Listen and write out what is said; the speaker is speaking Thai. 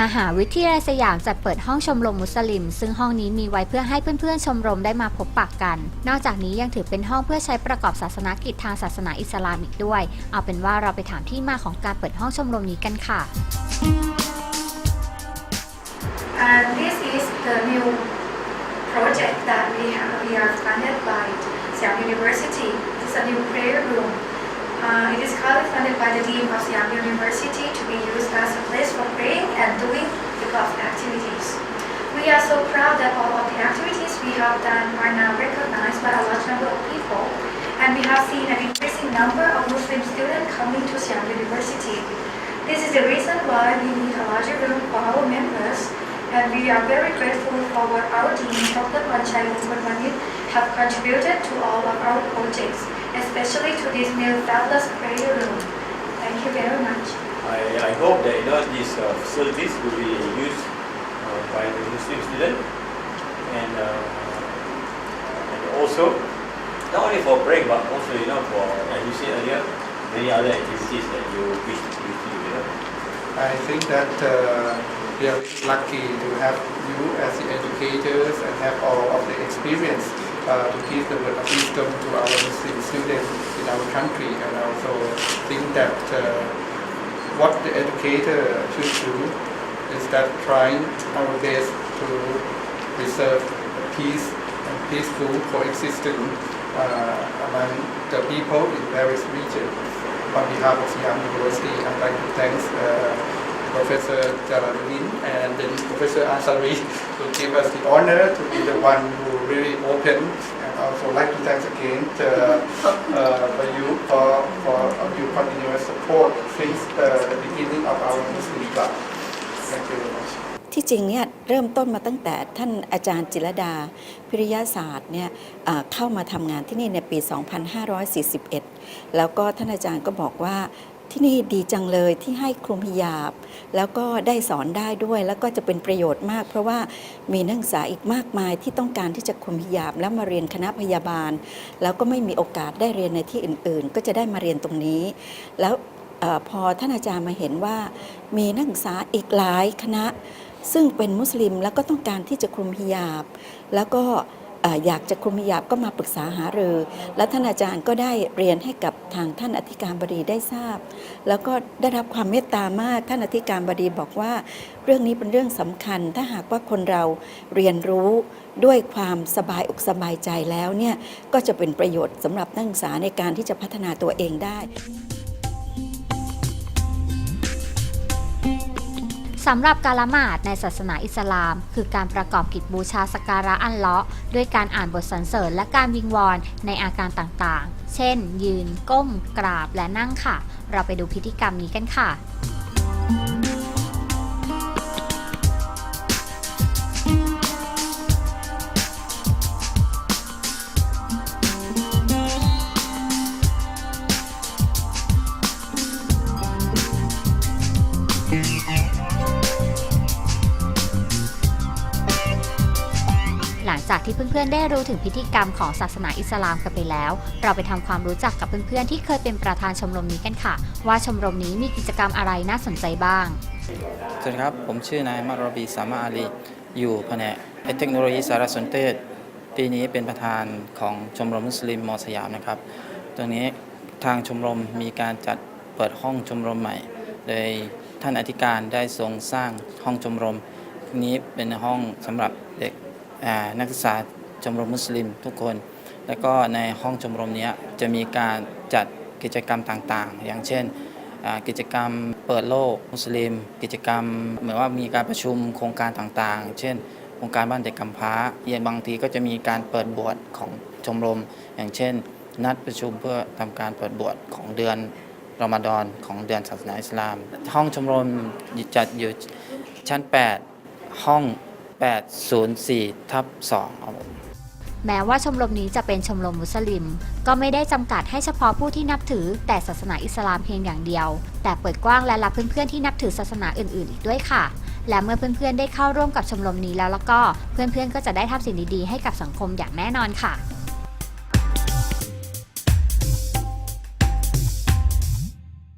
มหาวิทยาลัยสยามจัดเปิดห้องชมรมมุสลิม ซึ่งห้องนี้มีไว้เพื่อให้เพื่อนๆชมรมได้มาพบปะกกัน นอกจากนี้ยังถือเป็นห้องเพื่อใช้ประกอบศาสนกิจทางศาสนาอิสลามอีกด้วย เอาเป็นว่าเราไปถามที่มาของการเปิดห้องชมรมนี้กันค่ะ And this is the new project that we have. We are funded by Siam University. This is a new prayer room. Uh, it is currently funded by the Dean of Siam University to be used as a place and doing the golf activities. We are so proud that all of the activities we have done are now recognized by a large number of people. And we have seen an increasing number of Muslim students coming to Siam University. This is the reason why we need a larger room for our members, and we are very grateful for what our dean, Dr. Panchai Mukherjee, have contributed to all of our projects, especially to this new fabulous prayer room. Thank you very much. I, hope that you know these uh, facilities will be used uh, by the Muslim student and, uh, and also not only for praying but also you know for as you said earlier many other activities that you wish to do. You know. I think that uh, we are lucky to have you as the educators and have all of the experience uh, to give the word of wisdom to our Muslim students in our country. And also think that uh, what the educator should do is that trying our best to preserve peace and peaceful coexistence uh, among the people in various regions. On behalf of Siam University, I'd like to thank uh, Professor Jalaluddin and then Professor Ansari to give us the honor to be the one who really opened. And also like to thank again uh, uh, for you for, for your continuous support since uh, the beginning of our Muslim club. Thank you very much. ที่จริงเนี่ยเริ่มต้นมาตั้งแต่ท่านอาจารย์จิรดา พิริยศาสตร์เนี่ยเข้ามาทำงานที่นี่ในปี 2541 แล้วก็ท่านอาจารย์ก็บอกว่าที่นี่ดีจังเลยที่ให้คลุมฮิญาบ แล้วก็ได้สอนได้ด้วย แล้วก็จะเป็นประโยชน์มาก เพราะว่ามีนักศึกษาอีกมากมายที่ต้องการที่จะคลุมฮิญาบ แล้วมาเรียนคณะพยาบาล แล้วก็ไม่มีโอกาสได้เรียนในที่อื่น ๆ ก็จะได้มาเรียนตรงนี้ แล้ว พอท่านอาจารย์มาเห็นว่ามีนักศึกษาอีกหลายคณะ ซึ่งเป็นมุสลิมแล้วก็ต้องการที่จะคลุมฮิญาบ แล้วก็เอ่อยากจะคลุมฮิญาบก็มาปรึกษาหารือ และท่านอาจารย์ก็ได้เรียนให้กับทางท่านอธิการบดีได้ทราบ แล้วก็ได้รับความเมตตามากท่านอธิการบดีบอกว่า เรื่องนี้เป็นเรื่องสำคัญ ถ้าหากว่าคนเราเรียนรู้ด้วยความสบายอกสบายใจแล้วเนี่ยก็จะเป็นประโยชน์สำหรับนักศึกษาในการที่จะพัฒนาตัวเองได้ สำหรับการละหมาดในศาสนาอิสลาม คือการประกอบกิจบูชาสกการะอันเลาะด้วยการอ่านบทสรรเสริญและการวิงวอนในอาการต่างๆ เช่น ยืน ก้ม กราบและนั่งค่ะ เราไปดูพิธีกรรมนี้กันค่ะ ลังจากที่เพื่อนๆ ได้รู้ถึงพิธีกรรมของศาสนาอิสลามกันไปแล้ว เราไปทำความรู้จักกับเพื่อนๆ ที่เคยเป็นประธานชมรมนี้กันค่ะ ว่าชมรมนี้มีกิจกรรมอะไรน่าสนใจบ้าง สวัสดีครับ ผมชื่อนายมารอบีสามาอาลี อยู่แผนกเทคโนโลยีสารสนเทศ ปีนี้เป็นประธานของชมรมมุสลิมมอสยามนะครับ ตรงนี้ทางชมรมมีการจัดเปิดห้องชมรมใหม่ โดยท่านอธิการได้ทรงสร้างห้องชมรมนี้เป็นห้องสำหรับเด็ก นักศึกษาชมรมมุสลิมทุกคน แล้วก็ในห้องชมรมนี้จะมีการจัดกิจกรรมต่างๆ อย่างเช่นกิจกรรมเปิดโลกมุสลิม กิจกรรมเหมือนว่ามีการประชุมโครงการต่างๆ เช่น โครงการบ้านเด็กกำพร้าอย่างบางทีก็จะมีการเปิดบวชของชมรม อย่างเช่น นัดประชุมเพื่อทำการเปิดบวชของเดือนรอมฎอนของเดือนศาสนาอิสลาม ห้องชมรมจัดอยู่ชั้น 8 ห้อง 804ทับ2ครับผมแม้ว่าชมรมนี้จะเป็นชมรมมุสลิม ก็ไม่ได้จำกัดให้เฉพาะผู้ที่นับถือแต่ศาสนาอิสลามเพียงอย่างเดียว แต่เปิดกว้างและรับเพื่อนๆที่นับถือศาสนาอื่นๆ อีกด้วยค่ะ และเมื่อเพื่อนๆได้เข้าร่วมกับชมรมนี้แล้วแล้วก็เพื่อนๆก็จะได้ทำสิ่งดีๆให้กับสังคมอย่างแน่นอนค่ะ